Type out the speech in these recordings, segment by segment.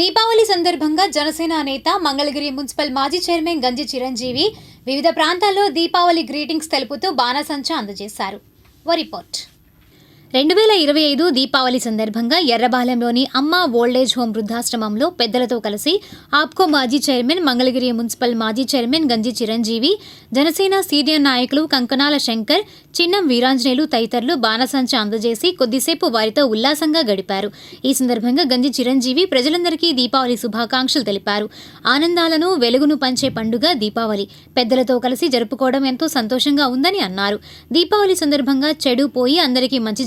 దీపావళి సందర్భంగా జనసేన నేత మంగళగిరి మున్సిపల్ మాజీ చైర్మన్ గంజి చిరంజీవి వివిధ ప్రాంతాల్లో దీపావళి గ్రీటింగ్స్ తెలుపుతూ బాణసంచా అందజేశారు. రిపోర్ట్. రెండు వేల ఇరవై ఐదు దీపావళి సందర్భంగా ఎర్రబాలెంలోని అమ్మ ఓల్డేజ్ హోం వృద్ధాశ్రమంలో పెద్దలతో కలిసి ఆప్కో మాజీ చైర్మన్ మంగళగిరి మున్సిపల్ మాజీ చైర్మన్ గంజి చిరంజీవి జనసేన సీనియర్ నాయకులు కంకణాల శంకర్ చిన్నం వీరాంజనేయులు తదితరులు బాణసంచ అందజేసి కొద్దిసేపు వారితో ఉల్లాసంగా గడిపారు. ఈ సందర్భంగా గంజి చిరంజీవి ప్రజలందరికీ దీపావళి శుభాకాంక్షలు తెలిపారు. ఆనందాలను వెలుగును పంచే పండుగ దీపావళి. పెద్దలతో కలిసి జరుపుకోవడం ఎంతో సంతోషంగా ఉందని అన్నారు. దీపావళి సందర్భంగా చెడు పోయి అందరికీ మంచి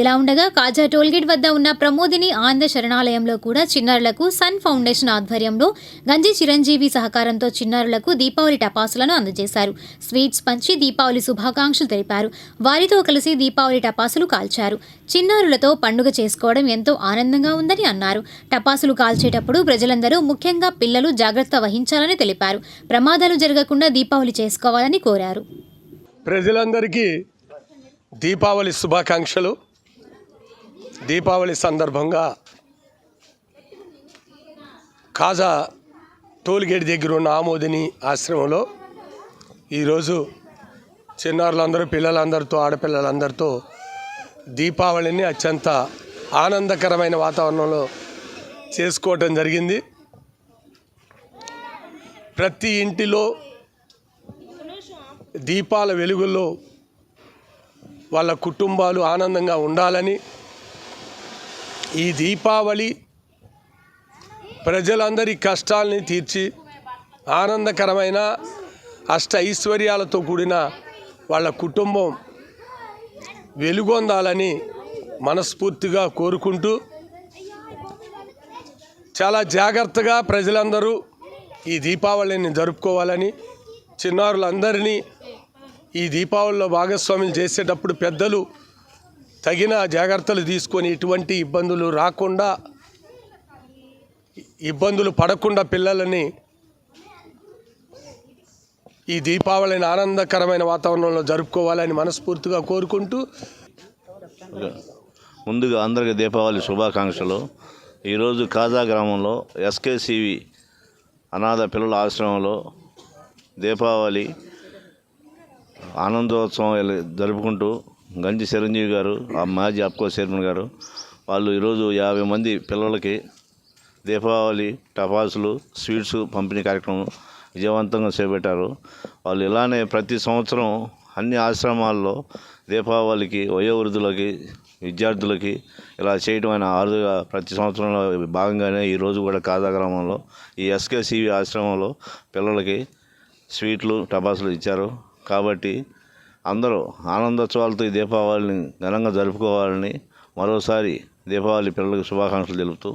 ఇలా ఉండగా కాజా టోల్గేట్ వద్ద ఉన్న ప్రమోదిని ఆనంద శరణాలయంలో కూడా చిన్నారులకు సన్ ఫౌండేషన్ ఆధ్వర్యంలో గంజి చిరంజీవి సహకారంతో చిన్నారులకు దీపావళి టపాసులను అందజేశారు. స్వీట్స్ పంచి దీపావళి శుభాకాంక్షలు తెలిపారు. వారితో కలిసి దీపావళి టపాసులు కాల్చారు. చిన్నారులతో పండుగ చేసుకోవడం ఎంతో ఆనందంగా ఉందని అన్నారు. టపాసులు కాల్చేటప్పుడు ప్రజలందరూ ముఖ్యంగా పిల్లలు జాగ్రత్త వహించాలని తెలిపారు. ప్రమాదాలు జరగకుండా దీపావళి చేసుకోవాలని కోరారు. ప్రజలందరికీ దీపావళి శుభాకాంక్షలు. దీపావళి సందర్భంగా కాజా టోల్గేట్ దగ్గర ఉన్న ఆమోదిని ఆశ్రమంలో ఈరోజు చిన్నారులందరూ పిల్లలందరితో ఆడపిల్లలందరితో దీపావళిని అత్యంత ఆనందకరమైన వాతావరణంలో చేసుకోవటం జరిగింది. ప్రతి ఇంటిలో దీపాల వెలుగుల్లో వాళ్ళ కుటుంబాలు ఆనందంగా ఉండాలని ఈ దీపావళి ప్రజలందరి కష్టాలని తీర్చి ఆనందకరమైన అష్ట ఐశ్వర్యాలతో కూడిన వాళ్ళ కుటుంబం వెలుగొందాలని మనస్ఫూర్తిగా కోరుకుంటూ చాలా జాగ్రత్తగా ప్రజలందరూ ఈ దీపావళిని జరుపుకోవాలని చిన్నారులందరినీ ఈ దీపావళిలో భాగస్వాములు చేసేటప్పుడు పెద్దలు తగిన జాగ్రత్తలు తీసుకొని ఎటువంటి ఇబ్బందులు రాకుండా ఇబ్బందులు పడకుండా పిల్లలని ఈ దీపావళిని ఆనందకరమైన వాతావరణంలో జరుపుకోవాలని మనస్ఫూర్తిగా కోరుకుంటూ ముందుగా అందరికీ దీపావళి శుభాకాంక్షలు. ఈరోజు కాజా గ్రామంలో ఎస్కేసివి అనాథ పిల్లల ఆశ్రమంలో దీపావళి ఆనందోత్సవం జరుపుకుంటూ గంజి చిరంజీవి గారు ఆ మాజీ అప్కో చైర్మన్ గారు వాళ్ళు ఈరోజు యాభై మంది పిల్లలకి దీపావళి టపాసులు స్వీట్స్ పంపిణీ కార్యక్రమం విజయవంతంగా చేపట్టారు. వాళ్ళు ఇలానే ప్రతి సంవత్సరం అన్ని ఆశ్రమాల్లో దీపావళికి వయోవృద్ధులకి విద్యార్థులకి ఇలా చేయడం ఆయన ఆరుగా ప్రతి సంవత్సరంలో భాగంగానే ఈరోజు కూడా కాదా గ్రామంలో ఈ ఎస్కేసివి ఆశ్రమంలో పిల్లలకి స్వీట్లు టపాసులు ఇచ్చారు. కాబట్టి అందరూ ఆనందోత్సవాలతో ఈ దీపావళిని ఘనంగా జరుపుకోవాలని మరోసారి దీపావళి పిల్లలకు శుభాకాంక్షలు తెలుపుతూ